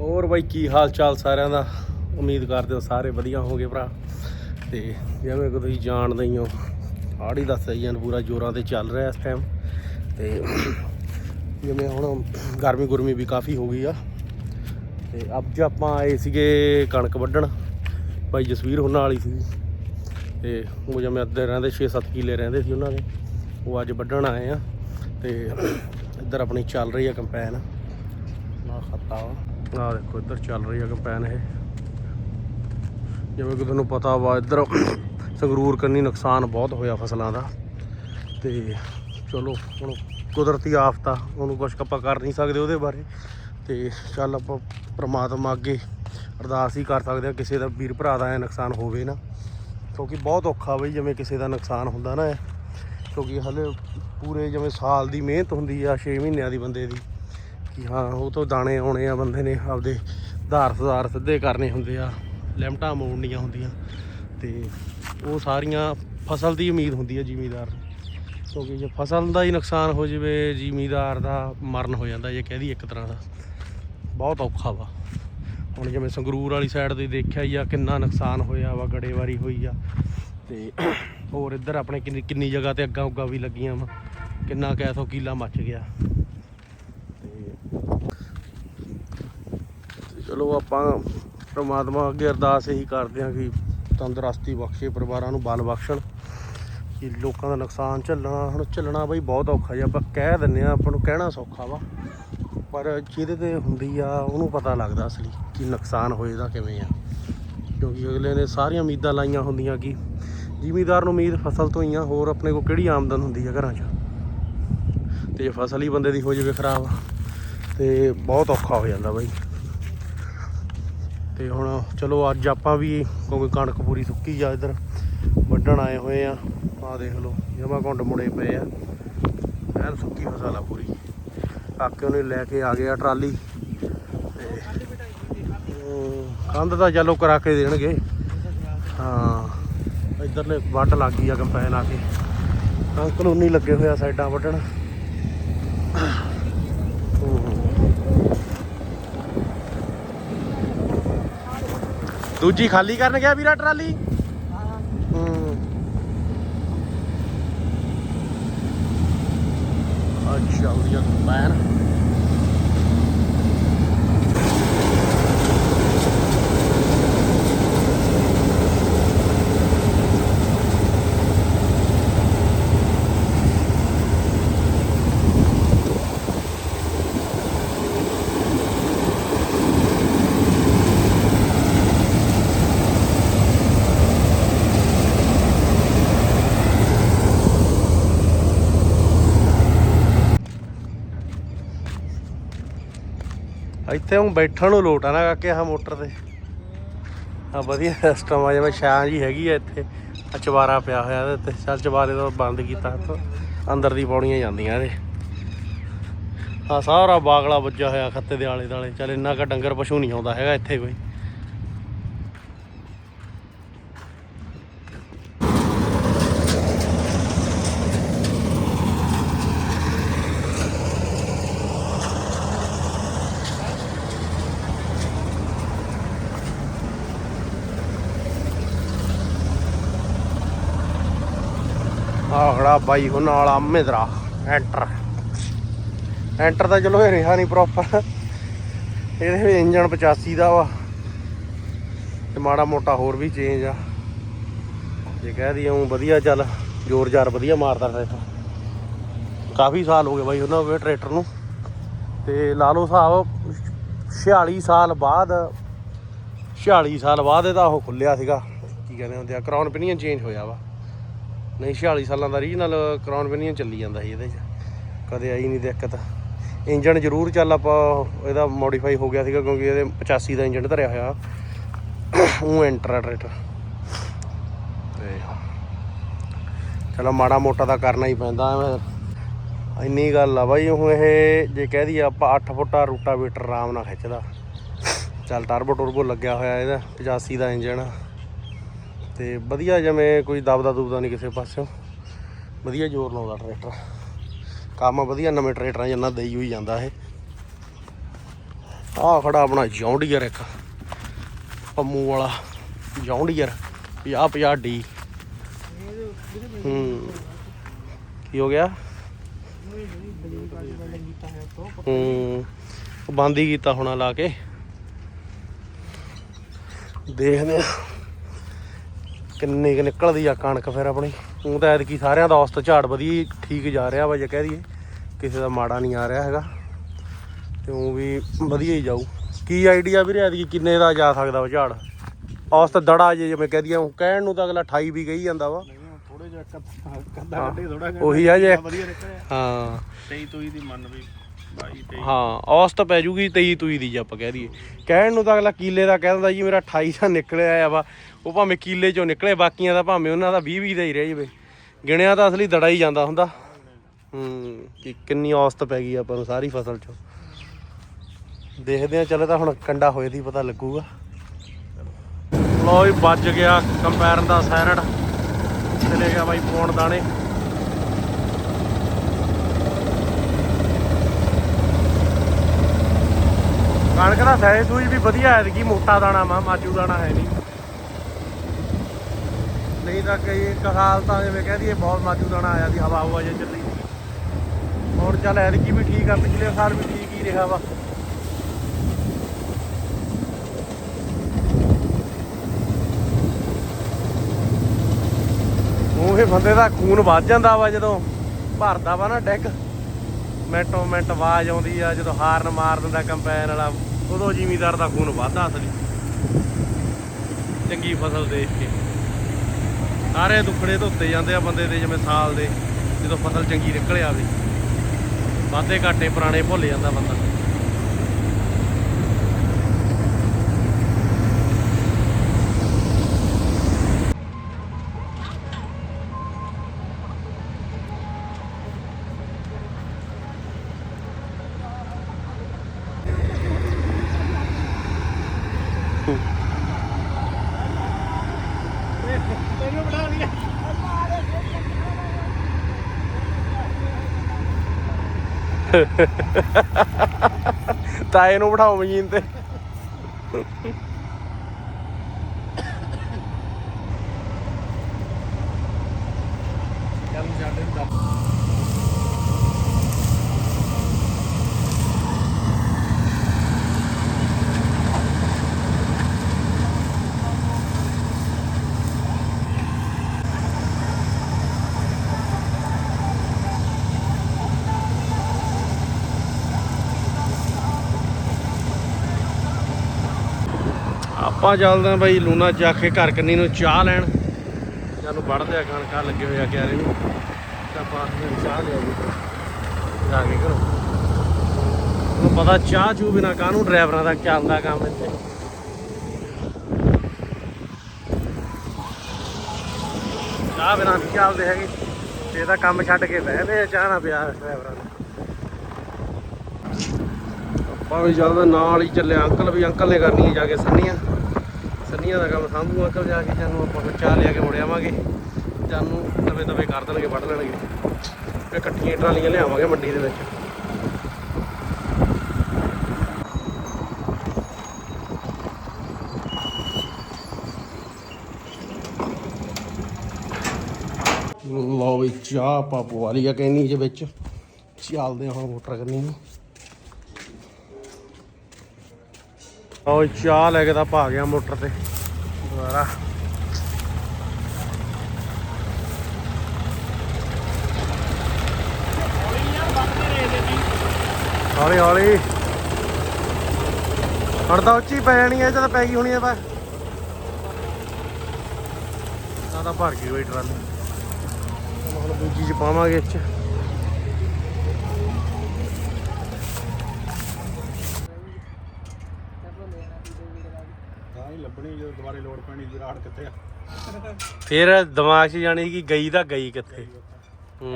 ਹੋਰ ਬਾਈ ਕੀ ਹਾਲ ਚਾਲ ਸਾਰਿਆਂ ਦਾ? ਉਮੀਦ ਕਰਦੇ ਹਾਂ ਸਾਰੇ ਵਧੀਆ ਹੋਗੇ ਭਰਾ। ਤੇ ਜਿਵੇਂ ਕਿ ਤੁਸੀਂ ਜਾਣਦੇ ਹੀ ਹੋ ਆੜੀ ਦਾ ਸੀਜ਼ਨ ਪੂਰਾ ਜ਼ੋਰਾਂ ਤੇ ਚੱਲ ਰਿਹਾ ਇਸ ਟਾਈਮ ਤੇ ਜਿਵੇਂ ਹੁਣ ਗਰਮੀ ਗੁਰਮੀ ਵੀ ਕਾਫੀ ਹੋ ਗਈ ਆ। ਤੇ ਅੱਜ ਆਪਾਂ ਆਏ ਸੀਗੇ ਕਣਕ ਵੱਢਣ। ਭਾਈ ਜਸਵੀਰ ਉਹਨਾਂ ਵਾਲੀ ਸੀ। ਤੇ ਉਹ ਜਿਵੇਂ ਅੱਧੇ ਰਹਿੰਦੇ 6-7 ਕਿੱਲੇ ਰਹਿੰਦੇ ਸੀ ਉਹਨਾਂ ਦੇ। ਉਹ ਅੱਜ ਵੱਢਣ ਆਏ ਆ। ਤੇ ਇੱਧਰ ਆਪਣੀ ਚੱਲ ਰਹੀ ਆ ਕੰਪੈਨ ਨਾ ਖੱਤਾ ਵਾ ਆਹ ਦੇਖੋ, ਇੱਧਰ ਚੱਲ ਰਹੀ ਆ ਕੰਪੈਨ ਇਹ। ਜਿਵੇਂ ਕਿ ਤੁਹਾਨੂੰ ਪਤਾ ਵਾ, ਇੱਧਰ ਸੰਗਰੂਰ ਕੰਨੀ ਨੁਕਸਾਨ ਬਹੁਤ ਹੋਇਆ ਫਸਲਾਂ ਦਾ। ਤੇ ਚਲੋ, ਹੁਣ ਕੁਦਰਤੀ ਆਫਤ ਆ ਉਹਨੂੰ ਕੁਝ ਆਪਾਂ ਕਰ ਨਹੀਂ ਸਕਦੇ ਉਹਦੇ ਬਾਰੇ। ਤੇ ਚੱਲ ਆਪਾਂ ਪ੍ਰਮਾਤਮਾ ਅੱਗੇ ਅਰਦਾਸ ਹੀ ਕਰ ਸਕਦੇ ਆ, ਕਿਸੇ ਦਾ ਵੀਰ ਭਰਾ ਦਾ ਐ ਨੁਕਸਾਨ ਹੋਵੇ ਨਾ। ਕਿਉਂਕਿ ਬਹੁਤ ਔਖਾ ਬਈ, ਜਿਵੇਂ ਕਿਸੇ ਦਾ ਨੁਕਸਾਨ ਹੁੰਦਾ ਨਾ ਇਹ। ਕਿਉਂਕਿ ਹਲੇ ਪੂਰੇ ਜਿਵੇਂ ਸਾਲ ਦੀ ਮਿਹਨਤ ਹੁੰਦੀ ਆ 6 ਮਹੀਨਿਆਂ ਦੀ ਬੰਦੇ ਦੀ। ਕਿ ਹਾਂ, ਉਹ ਤੋਂ ਦਾਣੇ ਆਉਣੇ ਆ ਬੰਦੇ ਨੇ ਆਪਦੇ ਧਾਰ ਸੁਧਾਰ ਸਿੱਧੇ ਕਰਨੇ ਹੁੰਦੇ ਆ, ਲਿਮਟਾਂ ਮੋੜਨੀਆਂ ਹੁੰਦੀਆਂ ਤੇ ਉਹ ਸਾਰੀਆਂ ਫਸਲ ਦੀ ਉਮੀਦ ਹੁੰਦੀ ਹੈ ਜ਼ਿਮੀਦਾਰ ਨੂੰ। ਕਿਉਂਕਿ ਜੇ ਫਸਲ ਦਾ ਹੀ ਨੁਕਸਾਨ ਹੋ ਜਾਵੇ, ਜ਼ਿਮੀਦਾਰ ਦਾ ਮਰਨ ਹੋ ਜਾਂਦਾ ਜੇ ਕਹਿ ਕਹਦੀ ਇੱਕ ਤਰ੍ਹਾਂ ਦਾ। ਬਹੁਤ ਔਖਾ ਵਾ। ਹੁਣ ਜਿਵੇਂ ਸੰਗਰੂਰ ਵਾਲੀ ਸਾਈਡ ਤੇ ਦੇਖਿਆ ਹੀ ਆ, ਕਿੰਨਾ ਨੁਕਸਾਨ ਹੋਇਆ ਵਾ, ਗੜੇਵਾਰੀ ਹੋਈ ਆ। ਤੇ ਹੋਰ ਇੱਧਰ ਆਪਣੇ ਕਿੰਨੀ ਕਿੰਨੀ ਜਗ੍ਹਾ ਤੇ ਅੱਗਾਂ ਉੱਗਾਂ ਵੀ ਲੱਗੀਆਂ ਵਾ। ਕਿੰਨਾ ਕਹਿ ਕੀਲਾ ਮੱਚ ਗਿਆ ਤੇ ਤੇ ਚਲੋ ਆਪਾਂ ਪ੍ਰਮਾਤਮਾ ਅੱਗੇ ਅਰਦਾਸ ਇਹੀ ਕਰਦੇ ਹਾਂ ਕਿ ਤੰਦਰੁਸਤੀ ਬਖਸ਼ੇ, ਪਰਿਵਾਰਾਂ ਨੂੰ ਬਲ ਬਖਸ਼ਣ, ਕਿ ਲੋਕਾਂ ਦਾ ਨੁਕਸਾਨ ਝੱਲਣਾ, ਹੁਣ ਝੱਲਣਾ ਬਈ ਬਹੁਤ ਔਖਾ ਜਿਹਾ, ਆਪਾਂ ਕਹਿ ਦਿੰਨੇ ਆ ਆਪਾਂ ਨੂੰ ਕਹਿਣਾ ਸੌਖਾ ਵਾ। ਪਰ ਜਿਹਦੇ ਤੇ ਹੁੰਦੀ ਆ, ਉਹਨੂੰ ਪਤਾ ਲੱਗਦਾ ਅਸਲੀ ਕਿ ਨੁਕਸਾਨ ਹੋਏਦਾ ਕਿਵੇਂ ਆ। ਕਿਉਂਕਿ ਅਗਲੇ ਨੇ ਸਾਰੀਆਂ ਉਮੀਦਾਂ ਲਾਈਆਂ ਹੁੰਦੀਆਂ ਕਿ ਜ਼ਿਮੀਦਾਰ ਨੂੰ ਉਮੀਦ ਫਸਲ ਤੋਂ ਹੀ ਆ, ਹੋਰ ਆਪਣੇ ਕੋਲ ਕਿਹੜੀ ਆਮਦਨ ਹੁੰਦੀ ਆ ਘਰਾਂ 'ਚ। ਤੇ ਜੇ ਫਸਲ ਹੀ ਬੰਦੇ ਦੀ ਹੋ ਜਾਵੇ ਖਰਾਬ, ਤੇ ਬਹੁਤ ਔਖਾ ਹੋ ਜਾਂਦਾ ਬਾਈ। ਤੇ ਹੁਣ ਚਲੋ ਅੱਜ ਆਪਾਂ ਵੀ ਕਿਉਂਕਿ ਕਣਕ ਪੂਰੀ ਸੁੱਕੀ ਆ ਇੱਧਰ, ਵੱਢਣ ਆਏ ਹੋਏ ਆ। ਆਹ ਦੇਖ ਲਓ, ਜਮਾ ਕੁੰਡ ਮੁੜੇ ਪਏ ਆ। ਐਨ ਸੁੱਕੀ ਫਸਲ ਆ ਪੂਰੀ। ਕਾਕੇ ਉਹਨੇ ਲੈ ਕੇ ਆ ਗਿਆ ਟਰਾਲੀ। ਤੇ ਕੰਧ ਤਾਂ ਚਲੋ ਕਰਾ ਕੇ ਦੇਣਗੇ। ਹਾਂ, ਇੱਧਰਲੇ ਵੱਢ ਲੱਗ ਗਈ ਆ ਕੰਪੈਨ ਆ ਕੇ। ਅੰਕਲ ਉਨੀ ਲੱਗੇ ਹੋਇਆ ਸਾਈਡਾਂ ਵੱਢਣ। ਦੂਜੀ ਖਾਲੀ ਕਰਨ ਗਿਆ ਵੀਰਾ ਟਰਾਲੀ? ਹੂੰ। ਅੱਛਾ ਵਧੀਆ ਕੰਪੈਨ ਇੱਥੇ ਹੁਣ ਬੈਠਣ ਨੂੰ ਲੋਟ ਆ ਨਾ ਕਾਕੇ ਆਹ ਮੋਟਰ ਤੇ। ਆ ਵਧੀਆ ਸਿਸਟਮ ਆ, ਜਿਵੇਂ ਛਾਂ ਜੀ ਹੈਗੀ ਆ ਇੱਥੇ। ਆ ਪਿਆ ਹੋਇਆ ਇਹਦੇ ਤੇ। ਚੱਲ ਚਵਾਰੇ ਤੋਂ ਬੰਦ ਕੀਤਾ ਇੱਥੋਂ ਅੰਦਰ ਦੀ ਪੌੜੀਆਂ ਜਾਂਦੀਆਂ ਇਹਦੇ। ਆ ਸਾਰਾ ਬਾਗਲਾ ਵੱਜਾ ਹੋਇਆ ਖੱਤੇ ਦੇ ਆਲੇ ਦਾਲੇ ਚੱਲ ਇੰਨਾ ਕ ਡੰਗਰ ਪਸ਼ੂ ਨਹੀਂ ਆਉਂਦਾ ਹੈਗਾ ਇੱਥੇ ਕੋਈ। ਆਹੜਾ ਬਾਈ ਉਹਨਾਂ ਵਾਲਾ ਮਹਿੰਦਰਾ ਐਂਟਰ ਐਂਟਰ ਤਾਂ ਚਲੋ ਇਹ ਰਿਹਾ ਨਹੀਂ ਪ੍ਰੋਪਰ ਇਹਦੇ ਵਿੱਚ ਇੰਜਨ 85 ਦਾ ਵਾ। ਤੇ ਮਾੜਾ ਮੋਟਾ ਹੋਰ ਵੀ ਚੇਂਜ ਆ। ਜੇ ਕਹਿ ਦਈਏ ਉਹ ਵਧੀਆ ਚੱਲ ਜ਼ੋਰ ਜ਼ਾਰ ਵਧੀਆ ਮਾਰਦਾ ਟਰੈਕਟਰ ਕਾਫੀ ਸਾਲ ਹੋ ਗਏ ਬਾਈ ਉਹਨਾਂ ਕੋਲ ਟਰੈਕਟਰ ਨੂੰ। ਤੇ ਲਾ ਲਓ ਹਿਸਾਬ 46 ਸਾਲ ਬਾਅਦ 46 ਸਾਲ ਬਾਅਦ ਇਹਦਾ ਉਹ ਖੁੱਲਿਆ ਸੀਗਾ। ਕੀ ਕਹਿੰਦੇ ਹੁੰਦੇ ਆ ਕਰਾਉਨ ਪਿਨੀਅਨ ਚੇਂਜ ਹੋਇਆ ਵਾ। ਨਹੀਂ 46 ਸਾਲਾਂ ਦਾ ਰੀਜਨਲ ਕਰਾਉਨ ਪਿਨੀਅਨ ਚੱਲੀ ਜਾਂਦਾ ਸੀ ਇਹਦੇ 'ਚ। ਕਦੇ ਆਈ ਨਹੀਂ ਦਿੱਕਤ। ਇੰਜਨ ਜ਼ਰੂਰ ਚੱਲ ਆਪਾਂ ਇਹਦਾ ਮੋਡੀਫਾਈ ਹੋ ਗਿਆ ਸੀਗਾ ਕਿਉਂਕਿ ਇਹਦੇ 85 ਦਾ ਇੰਜਨ ਧਰਿਆ ਹੋਇਆ। ਉਹ ਐਂਟਰ ਆ ਟਰੈਕਟਰ ਤੇ ਚਲੋ ਮਾੜਾ ਮੋਟਾ ਤਾਂ ਕਰਨਾ ਹੀ ਪੈਂਦਾ ਐਵੇਂ। ਇੰਨੀ ਗੱਲ ਆ ਬਾਈ, ਉਹ ਇਹ ਜੇ ਕਹਿ ਦਈਏ ਆਪਾਂ 8 ਫੁੱਟਾ ਰੂਟਾਵੇਟਰ ਆਰਾਮ ਨਾਲ ਖਿੱਚਦਾ। ਚੱਲ ਟਰਬੋ ਟਰਬੋ ਲੱਗਿਆ ਹੋਇਆ ਇਹਦਾ 85 ਦਾ ਇੰਜਨ ਆ ਤੇ ਵਧੀਆ ਜਿਵੇਂ ਕੋਈ ਦਬਦਾ ਦੁਬਦਾ ਨਹੀਂ ਕਿਸੇ ਪਾਸਿਓਂ। ਵਧੀਆ ਜ਼ੋਰ ਲਾਉਂਦਾ ਟਰੈਕਟਰ। ਕੰਮ ਵਧੀਆ ਨਵੇਂ ਟਰੈਕਟਰਾਂ ਜਿੰਨਾ ਦੇਈ ਹੋਈ ਜਾਂਦਾ ਇਹ। ਆਹ ਖੜਾ ਆਪਣਾ ਜੌਂਡੀਅਰ ਇੱਕ। ਪੰਮੂ ਵਾਲਾ ਜੌਂਡੀਅਰ। 50 50 ਡੀ। ਹੂੰ। ਕੀ ਹੋ ਗਿਆ? ਹੂੰ। ਬੰਦ ਹੀ ਕੀਤਾ ਹੋਣਾ ਲਾ ਕੇ। ਦੇਖਦੇ ਆ ਕਿੰਨੇ ਕਿ ਨਿਕਲਦੀ ਆ ਕਣਕ ਫਿਰ ਆਪਣੀ। ਉਹ ਤਾਂ ਐਤਕੀ ਸਾਰਿਆਂ ਦਾ ਔਸਤ ਝਾੜ ਵਧੀਆ ਠੀਕ ਜਾ ਰਿਹਾ ਵਾ ਜੇ ਕਹਿ ਦਈਏ। ਕਿਸੇ ਦਾ ਮਾੜਾ ਨਹੀਂ ਆ ਰਿਹਾ ਹੈਗਾ। ਤੇ ਉਹ ਵੀ ਵਧੀਆ ਹੀ ਜਾਊ। ਕੀ ਆਈਡੀਆ ਵੀਰੇ ਐਤਕੀ ਕਿੰਨੇ ਦਾ ਜਾ ਸਕਦਾ ਉਹ ਝਾੜ? ਔਸਤ ਦੜਾ ਜੇ ਜਿਵੇਂ ਕਹਿ ਦਈਏ ਉਹ ਕਹਿਣ ਨੂੰ ਤਾਂ ਅਗਲਾ 28 ਵੀ ਕਹੀ ਜਾਂਦਾ ਵਾ। ਥੋੜੇ ਜਿਹਾ ਕੱਦਾ ਕੱਢੇ ਥੋੜਾ ਉਹੀ ਆ ਜੇ। ਹਾਂ। 23 ਤੂਈ ਦੀ ਮੰਨ ਵੀ 22 23 ਹਾਂ ਔਸਤ ਪੈ ਜੂਗੀ 23 ਤੂਈ ਦੀ ਜੇ ਆਪਾਂ ਕਹਿ ਦਈਏ। ਕਹਿਣ ਨੂੰ ਤਾਂ ਅਗਲਾ ਕੀਲੇ ਦਾ ਕਹਿ ਦਿੰਦਾ ਜੀ, ਮੇਰਾ 28 ਦਾ ਨਿਕਲਿਆ ਆ ਵਾ। ਉਹ ਭਾਵੇਂ ਕੀਲੇ ਚੋਂ ਨਿਕਲੇ, ਬਾਕੀਆਂ ਦਾ ਭਾਵੇਂ ਉਹਨਾਂ ਦਾ 20 20 ਦਾ ਹੀ ਰਹਿ ਜਾਵੇ। ਗਿਣਿਆ ਤਾਂ ਅਸਲੀ ਦੜਾ ਹੀ ਜਾਂਦਾ ਹੁੰਦਾ। ਹੂੰ, ਕਿ ਕਿੰਨੀ ਔਸਤ ਪੈ ਗਈ ਆਪਾਂ ਨੂੰ ਸਾਰੀ ਫਸਲ ਚੋਂ। ਦੇਖਦੇ ਆ ਚਲੋ ਤਾਂ ਹੁਣ ਕੰਡਾ ਹੋਏ ਦੀ ਪਤਾ ਲੱਗੂਗਾ। ਲੋ ਵੀ ਵੱਜ ਗਿਆ ਕੰਪੈਰਨ ਦਾ ਸਾਇਰਡ ਚਲੇ ਗਿਆ ਬਾਈ ਪੌਣ ਦਾਣੇ। ਕਣਕ ਦਾ ਸਾਈਜ਼ ਸੂਈ ਵੀ ਵਧੀਆ ਹੈ ਕਿ ਮੋਟਾ ਦਾਣਾ ਮਾ ਮਾਜੂ ਦਾਣਾ ਹੈ ਨਹੀਂ। ਨਹੀਂ ਤਾਂ ਕਈ ਇੱਕ ਹਾਲ ਤਾਂ ਜਿਵੇਂ ਕਹਿ ਦਈਏ, ਬਹੁਤ ਮਾਜੂ ਦਾਣਾ ਆਇਆ ਦੀ ਹਵਾ ਹਵਾ ਜੇ ਚੱਲੀ। ਹੁਣ ਚੱਲ ਐਤਕੀ ਵੀ ਠੀਕ ਆ, ਪਿਛਲੇ ਸਾਲ ਵੀ ਠੀਕ ਹੀ ਰਿਹਾ ਵਾ। ਉਹ ਇਹ ਬੰਦੇ ਦਾ ਖੂਨ ਵੱਜ ਜਾਂਦਾ ਵਾ ਜਦੋਂ ਭਰਦਾ ਵਾ ਨਾ ਡੈਕ ਮਿੰਟੋ ਮਿੰਟ ਆਵਾਜ਼ ਆਉਂਦੀ ਆ, ਜਦੋਂ ਹਾਰਨ ਮਾਰ ਦਿੰਦਾ ਕੰਪੈਨ ਵਾਲਾ, ਉਦੋਂ ਜ਼ਿਮੀਦਾਰ ਦਾ ਖੂਨ ਵੱਧਦਾ ਅਸਲੀ। ਚੰਗੀ ਫਸਲ ਦੇਖ ਕੇ। ਸਾਰੇ ਦੁੱਖੜੇ ਧੋਤੇ ਜਾਂਦੇ ਆ ਬੰਦੇ ਦੇ, ਜਿਵੇਂ ਸਾਲ ਦੇ, ਜਦੋਂ ਫਸਲ ਚੰਗੀ ਨਿਕਲ ਆਵੇ। ਵਾਧੇ ਘਾਟੇ ਪੁਰਾਣੇ ਭੁੱਲ ਜਾਂਦਾ ਬੰਦਾ। ਤਾਏ ਨੂੰ ਬਿਠਾਓ ਮਸ਼ੀਨ ਤੇ। ਚੱਲ ਛੱਡ ਇਹਨੂੰ ਆਪਾਂ ਚੱਲਦੇ ਆਂ ਬਾਈ ਲੂਣਾ ਜਾ ਕੇ ਘਰ ਕੰਨੀ ਨੂੰ ਚਾਹ ਲੈਣ। ਜਾਨੂੰ ਵੜਦੇ ਆ ਕਣਕਾਂ ਲੱਗੇ ਹੋਏ ਆ ਕਿਆਰੇ ਨੂੰ ਤਾਂ ਆਪਾਂ ਫਿਰ ਚਾਹ ਲਿਆ ਜੀ। ਜਾ ਕੇ ਘਰੋਂ। ਤੁਹਾਨੂੰ ਪਤਾ ਚਾਹ ਚੂ ਬਿਨਾ ਕਾਹਨੂੰ ਡਰਾਈਵਰਾਂ ਦਾ ਚੱਲਦਾ ਕੰਮ ਇੱਥੇ? ਚਾਹ ਬਿਨਾ ਨਹੀਂ ਚੱਲਦੇ ਹੈਗੇ। ਤੇ ਇਹਦਾ ਕੰਮ ਛੱਡ ਕੇ ਬਹਿਦੇ ਆ ਚਾਹ ਨਾ ਪਿਆ ਡਰਾਈਵਰਾਂ ਨੂੰ ਆਪਾਂ ਵੀ ਚੱਲਦਾ ਨਾਲ ਹੀ ਚੱਲੇ ਅੰਕਲ ਵੀ ਅੰਕਲ ਨੇ ਕਰਨੀ ਜਾ ਕੇ ਸੰਨੀਆਂ। ਸੰਨੀਆਂ ਦਾ ਕੰਮ ਸਾਂਭੂ ਅੰਕਲ ਜਾ ਕੇ ਜਾਨੂੰ ਆਪਾਂ ਫਿਰ ਚਾਹ ਲਿਆ ਕੇ ਮੁੜ ਆਵਾਂਗੇ। ਜਾਨੂੰ ਨਵੇਂ ਨਵੇਂ ਕਰ ਦੇਣਗੇ, ਵੱਢ ਲੈਣਗੇ। ਫਿਰ ਇਕੱਠੀਆਂ ਟਰਾਲੀਆਂ ਲਿਆਵਾਂਗੇ ਮੰਡੀ ਦੇ ਵਿੱਚ। ਲਓ ਵੀ ਚਾਹ ਆਪਾਂ ਪਵਾ ਲਈ ਆ ਕੈਨੀ ਦੇ ਵਿੱਚ। ਚੱਲਦੇ ਹਾਂ ਹੁਣ ਮੋਟਰ ਕਰਨੀ। ਨੂੰ ਉਹ ਚਾਹ ਲੈ ਕੇ ਤਾਂ ਆਪਾਂ ਆ ਗਿਆ ਮੋਟਰ ਤੇ। ਦੁਬਾਰਾ ਹੌਲੀ ਹੌਲੀ ਹੁਣ ਤਾਂ ਉੱਚੀ ਪੈ ਜਾਣੀ ਐ ਜਦ ਪੈ ਗਈ ਹੋਣੀ ਐ ਤਾਂ ਤਾਂ ਭਰ ਗਈ ਹੋਈ ਟਰਾਲੀ। ਹੁਣ ਦੂਜੀ ਚ ਪਾਵਾਂਗੇ ਇੱਚ ਹਾਂ ਹੀ ਲੱਭਣੀ ਜਦੋਂ ਪੈਣੀ ਵਿਰਾਟ ਕਿੱਥੇ ਆ? ਫਿਰ ਦਿਮਾਗ 'ਚ ਜਾਣੀ ਕਿ ਗਈ ਤਾਂ ਗਈ ਕਿੱਥੇ। ਹੂੰ।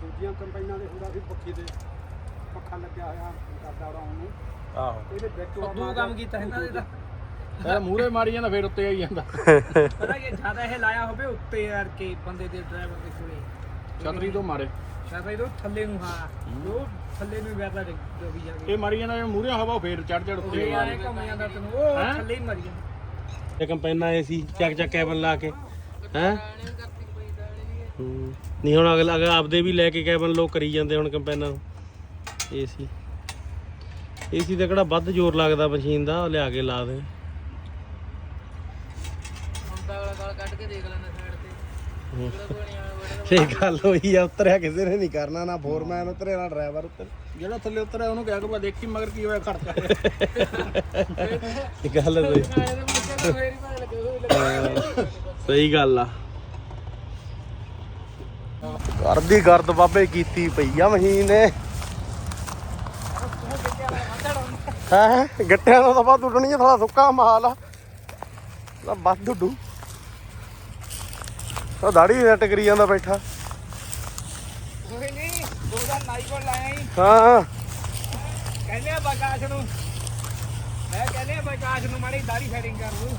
ਦੂਜੀਆਂ ਕੰਪਾਈਨਾਂ ਦੇ ਹੁੰਦਾ ਵੀ ਪੱਖੀ ਦੇ ਪੱਖਾ ਲੱਗਿਆ ਹੋਇਆ ਕਰਦਾ ਉਡਾਉਣ ਨੂੰ ਆਹੋ। ਇਹਦੇ ਵਿੱਚ ਦੋ ਕੰਮ ਕੀਤਾ ਇਹਨਾਂ ਦੇ ਤਾਂ ਫਿਰ ਮੂਰੇ ਮਾਰੀ ਜਾਂਦਾ ਫਿਰ ਉੱਤੇ ਆਈ ਜਾਂਦਾ। ਪਤਾ ਕਿ ਜ਼ਿਆਦਾ ਇਹ ਲਾਇਆ ਹੋਵੇ ਉੱਤੇ ਯਾਰ ਕੇ ਬੰਦੇ ਦੇ ਡਰਾਈਵਰ ਦੇ ਕੋਲੇ। ਛਤਰੀ ਤੋਂ ਮਾਰੇ। ਸ਼ਾਇਦ ਇਹ ਥੱਲੇ ਨੂੰ ਹਾਂ। ਉਹ ਥੱਲੇ ਨੂੰ ਵੈਪਾ ਡੋਬੀ ਜਾਵੇ ਇਹ ਮਰੀ ਜਾਂਦਾ ਮੂਰੇ ਹਵਾ ਫੇਰ ਚੜ ਚੜ ਉਹ ਯਾਰ ਇਹ ਘੁੰਮ ਜਾਂਦਾ ਤੈਨੂੰ ਉਹ ਹੈਂ? ਥੱਲੇ ਹੀ ਮਰੀ ਜਾਂਦਾ। ਇਹ ਕੰਪੈਨਾ ਆਏ ਸੀ ਚੱਕ ਚੱਕ ਕੈਬਨ ਲਾ ਕੇ। ਹੈ? ਨਹੀਂ ਹੁਣ ਅਗਲਾ ਅਗਲਾ ਆਪਦੇ ਵੀ ਲੈ ਕੇ ਕੈਬਨ ਲੋਕ ਕਰੀ ਜਾਂਦੇ ਹੁਣ ਕੰਪੈਨਾ ਏਸੀ। ਏਸੀ ਤੇ ਕਿਹੜਾ ਵੱਧ ਜ਼ੋਰ ਲੱਗਦਾ ਮਸ਼ੀਨ ਦਾ ਉਹ ਲਿਆ ਕੇ ਲਾ ਦੇ। ਹੁਣ ਤਾਂ ਅਗਲਾ ਗਾਲ ਕੱਢ ਕੇ ਦੇਖ ਲੈਂਦਾ ਸਾਈਡ ਤੇ। ਜਿਹੜਾ ਕੋਈ ਨਹੀਂ ਆਇਆ ਬੜਾ ਇਹ ਗੱਲ ਹੋਈ ਆ ਉਤਰਿਆ ਕਿਸੇ ਨੇ ਨਹੀਂ ਕਰਨਾ ਨਾ ਫੋਰਮੈਨ ਉਤਰੇ ਨਾ ਡਰਾਈਵਰ ਉਤਰ। ਜਿਹੜਾ ਥੱਲੇ ਉਤਰਿਆ ਉਹਨੂੰ ਕਿਹਾ ਕਿ ਦੇਖੀ ਮਗਰ ਕੀ ਹੋਇਆ ਖੜਕਾ ਇਹ ਗੱਲ ਸਹੀ ਆਇਆ ਤੇ ਮੁੱਕੇ ਤਾਂ ਫੇਰ ਹੀ ਪਤਾ ਲੱਗੇ ਉਹ ਸਹੀ ਗੱਲ ਆ। ਕਰਦੀ ਗਰਦ ਬਾਬੇ ਕੀਤੀ ਪਈ ਆ ਮਸ਼ੀਨ ਨੇ ਹੈ ਗੱਟਿਆਂ ਦਾ ਤਾਂ ਬਾਦ ਉੱਡਣੀ ਆ ਥੋੜਾ ਸੁੱਕਾ ਮਾਲ ਆ। ਵੱਧ ਉੱਡੂ ਉਹ ਦਾੜੀ ਸੈੱਟ ਕਰੀ ਜਾਂਦਾ ਬੈਠਾ। ਕੋਈ ਨਹੀਂ ਦੋ ਦਾ ਨਾਈ ਕੋਲ ਲਾਇਆ ਹੀ ਹਾਂ। ਕਹਿੰਦੇ ਆ ਬਕਾਸ਼ ਨੂੰ। ਮੈਂ ਕਹਿੰਦੇ ਆ ਬਕਾਸ਼ ਨੂੰ ਮਾੜੀ ਦਾੜੀ ਸੈਟਿੰਗ ਕਰ ਦੂ।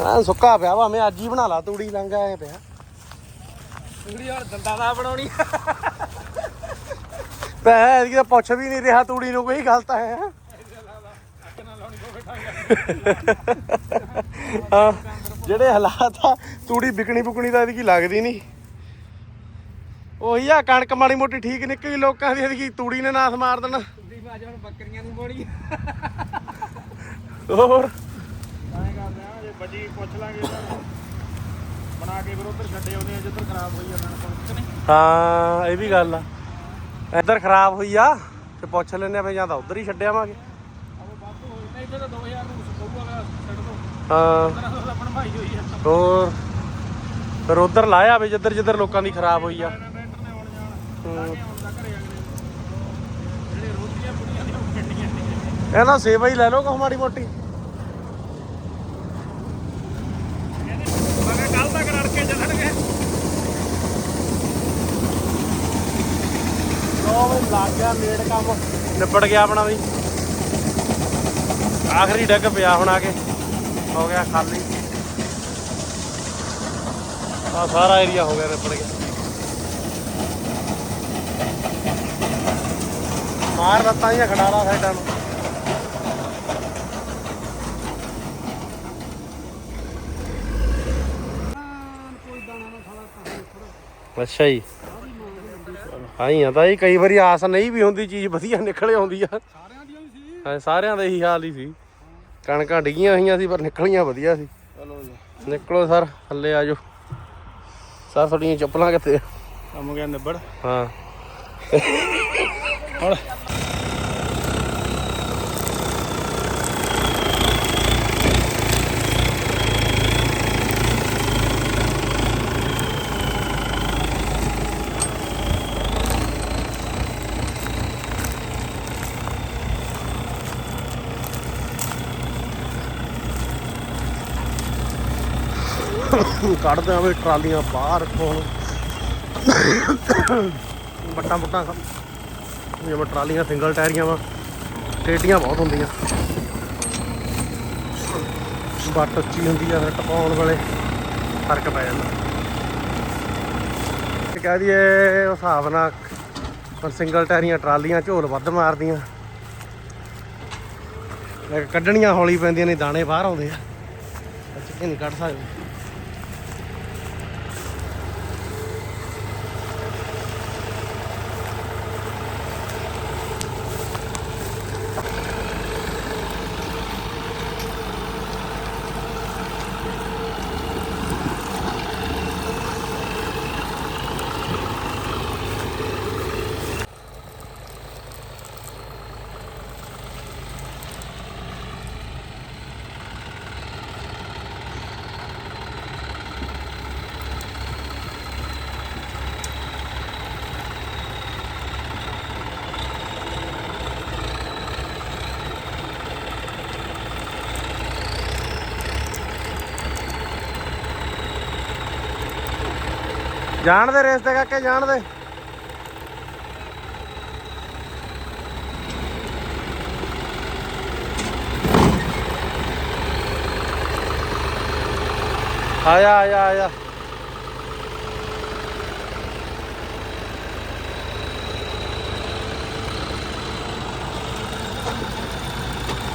ਹਾਂ ਸੁੱਕਾ ਪਿਆ ਵਾ ਮੈਂ ਅੱਜ ਹੀ ਬਣਾ ਲਾ ਤੂੜੀ ਲੰਗਾ ਐ ਪਿਆ। ਪੂਰੀ ਹੁਣ ਦੰਦਾਂ ਦਾ ਬਣਾਉਣੀ। ਪੈ ਇਹਦੀ ਤਾਂ ਪੁੱਛ ਵੀ ਨਹੀਂ ਰਿਹਾ ਤੂੜੀ ਨੂੰ ਕੋਈ ਗਲਤ ਹੈ। ਹਾਂ ਜਿਹੜੇ ਹਾਲਾਤ ਆ, ਤੂੜੀ ਵਿਕਣੀ ਬੁਕਣੀ ਤਾਂ ਇਹਦੀ ਕੀ ਲੱਗਦੀ ਨਹੀਂ। ਉਹੀ ਆ, ਕਣਕ ਮਾੜੀ ਮੋਟੀ ਠੀਕ ਨਿਕਲੀ, ਲੋਕਾਂ ਦੀ ਇਹਦੀ ਤੂੜੀ ਨੇ ਨਾਸ ਮਾਰ ਦੇਣਾ। ਦੀ ਬਾਜ ਹੁਣ ਬੱਕਰੀਆਂ ਨੂੰ ਬੋਣੀ ਹੋਰ? ਐਂ ਕਰਦੇ ਆ ਜੇ ਬੱਜੀ ਪੁੱਛ ਲਾਂਗੇ ਬਣਾ ਕੇ ਫਿਰ ਉਧਰ ਛੱਡੇ ਆਉਂਦੇ ਆ ਜਿੱਧਰ ਖਰਾਬ ਹੋਈ ਜਾਂਦਾ ਨਾ ਨਹੀਂ ਹਾਂ, ਇਹ ਵੀ ਗੱਲ ਆ। ਇੱਧਰ ਖਰਾਬ ਹੋਈ ਆ, ਤੇ ਪੁੱਛ ਲੈਨੇ ਆ ਵੀ ਜਾਂ ਤਾਂ ਉਧਰ ਹੀ ਛੱਡਿਆਵਾਂਗੇ ਆਵੇ ਇੱਥੇ ਤਾਂ 2000 ਨੂੰ ਸਕੂਗਾ ਛੱਡ ਦੋ ਹਾਂ। ਤੇਰਾ ਤਾਂ ਬਣਵਾਈ ਹੋਈ ਆ ਹੋਰ? ਫਿਰ ਉਧਰ ਲਾਇਆ ਵੀ ਜਿੱਧਰ ਜਿੱਧਰ ਲੋਕਾਂ ਦੀ ਖਰਾਬ ਹੋਈ ਆ। ਜਨਰੇਟਰ ਨੇ ਆਉਣ ਜਾਣ। ਲਾ ਕੇ ਆਉਂਦਾ ਘਰੇ ਅਗਲੇ ਨੂੰ। ਜਿਹੜੇ ਰੋਟੀਆਂ ਬੁੜੀਆਂ ਦੀਆਂ ਉਹ ਕੱਢੀਆਂ ਨੇ। ਇਹਦਾ ਸੇਵਾ ਹੀ ਲੈ ਲਓ ਕੋ ਮਾੜੀ ਮੋਟੀ। ਮੈਂ ਕਿਹਾ ਕੱਲ ਤੱਕ ਰੜ ਕੇ ਚੱਲਣਗੇ ਉਹ ਲੱਗ ਗਿਆ ਮੇੜ ਕੰਮ। ਨਿਬੜ ਗਿਆ ਆਪਣਾ ਵੀ। ਆਖਰੀ ਡੱਗ ਪਿਆ ਹੁਣ ਆ ਕੇ। ਹੋ ਗਿਆ ਖਾਲੀ। ਆ ਸਾਰਾ ਏਰੀਆ ਹੋ ਗਿਆ ਨਿਬੜ ਗਿਆ। ਮਾਰ ਰੱਤਾਂ ਹੀ ਖੜਾਲਾ ਸਾਈਡਾਂ ਨੂੰ। ਅੱਛਾ ਜੀ। ਆਈ ਆ ਤਾਂ ਇਹ ਕਈ ਵਾਰੀ ਆਸ ਨਹੀਂ ਵੀ ਹੁੰਦੀ, ਚੀਜ਼ ਵਧੀਆ ਨਿਕਲ ਆਉਂਦੀ ਆ। ਹਾਂ, ਸਾਰਿਆਂ ਦਾ ਇਹੀ ਹਾਲ ਹੀ ਸੀ। ਕਣਕਾਂ ਡਿੱਗੀਆਂ ਹੋਈਆਂ ਸੀ ਪਰ ਨਿਕਲੀਆਂ ਵਧੀਆ ਸੀ। ਚਲੋ ਜੀ। ਨਿਕਲੋ ਸਰ ਥੱਲੇ ਆ ਜਾਓ। ਸਰ ਤੁਹਾਡੀਆਂ ਚੱਪਲਾਂ ਕਿੱਥੇ ਆ? ਕੰਮ ਗਿਆ ਨਿਬੜ। ਹਾਂ। ਹੁਣ ਕੱਢਦੇ ਆਵੇ ਟਰਾਲੀਆਂ ਬਾਹਰ ਕੋਲ ਬੱਟਾਂ ਬੁੱਟਾਂ ਜਿਵੇਂ ਟਰਾਲੀਆਂ ਸਿੰਗਲ ਟਾਇਰੀਆਂ ਵਾ, ਟੇਡੀਆਂ ਬਹੁਤ ਹੁੰਦੀਆਂ। ਬੱਟ ਉੱਚੀ ਹੁੰਦੀ ਆ, ਫਿਰ ਟਪਾਉਣ ਵੇਲੇ ਫ਼ਰਕ ਪੈ ਜਾਂਦਾ। ਤੇ ਕਹਿ ਦਈਏ ਉਸ ਹਿਸਾਬ ਨਾਲ ਪਰ ਸਿੰਗਲ ਟਾਇਰੀਆਂ ਟਰਾਲੀਆਂ ਝੋਲ ਵੱਧ ਮਾਰਦੀਆਂ। ਕੱਢਣੀਆਂ ਹੌਲੀ ਪੈਂਦੀਆਂ ਨੇ ਦਾਣੇ ਬਾਹਰ ਆਉਂਦੇ ਆ। ਅੱਛਾ ਨਹੀਂ ਕੱਢ ਸਕਦੇ। ਜਾਣਦੇ ਰੇਸ ਤੇ ਕਾਕੇ ਜਾਣਦੇ। ਆਇਆ ਜਾ ਆ ਜਾ ਆ ਜਾ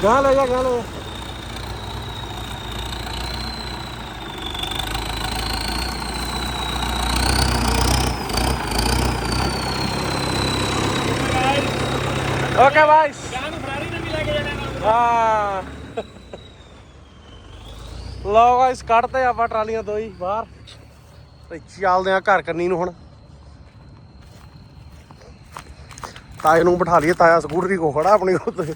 ਗਾਂ ਲੈ ਜਾ ਗਾਂ ਗਾਇਸ ਕੱਢਤੇ ਆਪਾਂ ਟਰਾਲੀਆਂ ਦੋ ਹੀ ਬਾਹਰ। ਤੇ ਚੱਲਦੇ ਆ ਘਰ ਕਰਨੀ ਨੂੰ ਹੁਣ। ਤਾਏ ਨੂੰ ਬਿਠਾ ਲਈਏ, ਤਾਇਆ ਸਕੂਟਰੀ ਕੋ ਖੜਾ ਆਪਣੀ ਉੱਤੇ।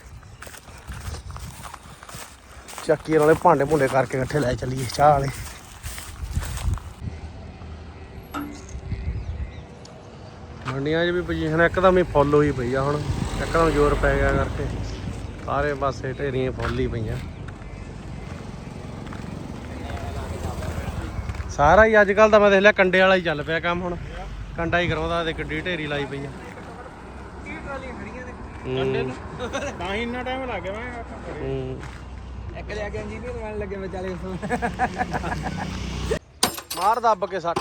ਚੱਕੀ ਨਾਲੇ ਭਾਂਡੇ ਭੁੰਡੇ ਕਰਕੇ ਇਕੱਠੇ ਲੈ ਚੱਲੀਏ, ਚਾਹ ਵਾਲੇ। ਮੰਡੀਆਂ 'ਚ ਵੀ ਪੋਜੀਸ਼ਨ ਇੱਕਦਮ ਹੀ ਫੁੱਲ ਹੋਈ ਪਈ ਆ ਹੁਣ। ਇੱਕਦਮ ਜ਼ੋਰ ਪੈ ਗਿਆ ਕਰਕੇ। ਸਾਰੇ ਪਾਸੇ ਢੇਰੀਆਂ ਫੁੱਲ ਪਈਆਂ। ਸਾਰਾ ਹੀ ਅੱਜ ਕੱਲ ਤਾਂ ਮੈਂ ਦੇਖ ਲਿਆ ਕੰਡੇ ਵਾਲਾ ਹੀ ਚੱਲ ਪਿਆ ਕੰਮ ਹੁਣ। ਕੰਡਾ ਹੀ ਕਰਾਉਂਦਾ ਤੇ ਗੱਡੀ ਢੇਰੀ ਲਾਈ ਪਈ ਆ। ਕੀ ਟਰਾਲੀਆਂ ਖੜੀਆਂ ਨੇ ਹੂੰ, ਤਾਂ ਹੀ ਇੰਨਾ ਟਾਈਮ ਲੱਗ ਗਿਆ ਮੈਂ ਹੂੰ। ਇੱਕ ਲਿਆ ਕੇ ਇੰਜੀਨੀਅਰ ਬਣ ਲੱਗੇ ਵਿਚਾਲੇ ਮਾਰ ਦੱਬ ਕੇ ਸੱਟ।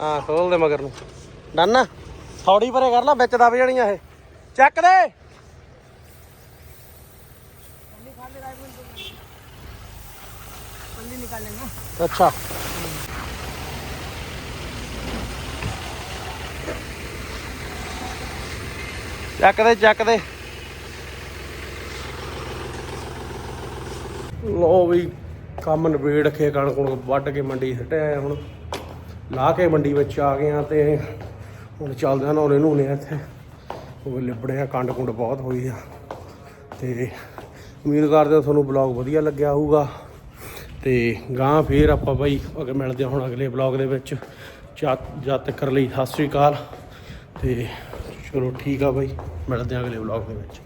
ਹਾਂ ਖੋਲ ਦੇ ਮਗਰ ਨੂੰ। ਡਨ। ਥੋੜੀ ਪਰੇ ਕਰ ਲਾ, ਵਿੱਚ ਦਬ ਜਾਣੀਆਂ ਇਹ। ਚੱਕ ਦੇ। ਪੱਲੀ ਨਿਕਾਲ ਲੈਣਾ ਅੱਛਾ। ਚੱਕ ਦੇ ਚੱਕ ਦੇ। ਲੋ ਵੀ, ਕੰਮ ਨਿਬੇੜ ਰੱਖੇ ਕਣਕ ਕੁਣਕ ਵੱਢ ਕੇ ਮੰਡੀ ਸੱਟਿਆ ਹੁਣ। ਲਾ ਕੇ ਮੰਡੀ ਵਿੱਚ ਆ ਗਏ ਆ ਤੇ ਹੁਣ ਚੱਲਦੇ ਹਾਂ ਆ ਨਹਾਉਣੇ ਨੂਨੇ ਇੱਥੇ। ਉਹ ਲਿਬੜੇ ਆ, ਕੰਡ ਕੁੰਡ ਬਹੁਤ ਹੋਈ ਆ। ਤੇ ਉਮੀਦ ਕਰਦੇ ਹਾਂ ਤੁਹਾਨੂੰ ਬਲੌਗ ਵਧੀਆ ਲੱਗਿਆ ਹੋਊਗਾ। ਤੇ ਗਾਂ ਫੇਰ ਆਪਾਂ ਬਾਈ ਅਗੇ ਮਿਲਦੇ ਹਾਂ ਹੁਣ ਅਗਲੇ ਬਲੌਗ ਦੇ ਵਿੱਚ। ਜਦ ਜਦ ਤੱਕ ਲਈ ਸਤਿ ਸ੍ਰੀ ਅਕਾਲ। ਤੇ ਚਲੋ ਠੀਕ ਆ ਬਾਈ, ਮਿਲਦੇ ਹਾਂ ਅਗਲੇ ਬਲੌਗ ਦੇ ਵਿੱਚ।